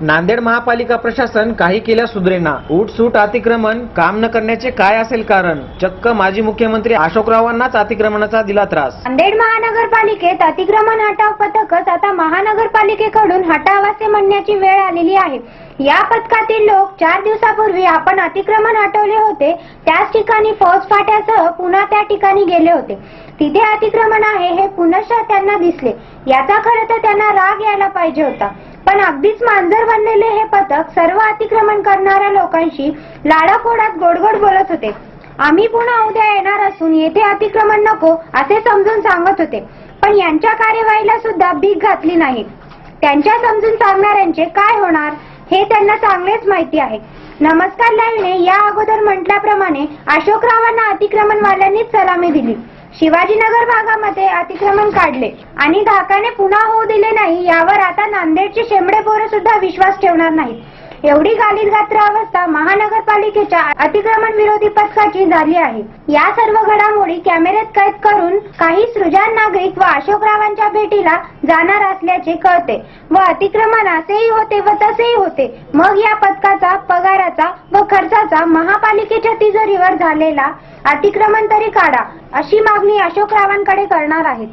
नांदेड महापालिका प्रशासन काही केल्या सुधरेना. उठसूट अतिक्रमण काम न करण्याचे काय असेल कारण? चक्क माजी मुख्यमंत्री अशोकरावांनाच अतिक्रमणाचा दिला त्रास. नांदेड महानगरपालिकेत अतिक्रमण हटाव पथकच आता महानगरपालिकेकडून हटावासे म्हणण्याची वेळ आलेली आहे. या पथकातील लोक चार दिवसापूर्वी आपण अतिक्रमण हटवले होते त्याच ठिकाणी फौज फाट्यासह पुन्हा त्या ठिकाणी गेले होते. तिथे अतिक्रमण आहे हे पुनश्च त्यांना दिसले. याचा खरं तर त्यांना राग यायला पाहिजे होता. पण अगदीच मांजर बनलेले हे पथक सर्व अतिक्रमण करणाऱ्या लोकांशी लाडाखोडात गोडगोड बोलत होते. आम्ही पुन्हा उद्या येणार असून येथे अतिक्रमण नको असे समजून सांगत होते. पण यांच्या कार्यवाहीला सुद्धा भीक घातली नाही. त्यांच्या समजून सांगणाऱ्यांचे काय होणार हे त्यांना चांगलेच माहिती आहे. नमस्कार लाईने या अगोदर म्हटल्याप्रमाणे अशोकरावांना अतिक्रमणवाल्यांनीच सलामी दिली. शिवाजीनगर भागामध्ये अतिक्रमण काढले आणि धाकाने पुन्हा होऊ दिले नाही यावर आता नांदेडचे शेंबडे पोरं सुद्धा विश्वास ठेवणार नाहीत. एवढी गालीत गात्र अवस्था महानगरपालिकेच्या अतिक्रमण विरोधी पथकाची झाली आहे. या सर्व घडामोडी कॅमेऱ्यात कैद करून काही सृजन नागरिक व अशोकरावांच्या भेटीला जाणार असल्याचे कळते व अतिक्रमण असेही होते व तसेही होते. मग या पथकाचा पगाराचा व खर्चाचा महापालिकेच्या तिजोरीवर झालेला अतिक्रमण तरी काढा. अशी मागणी अशोकरावांकडे करणार आहेत.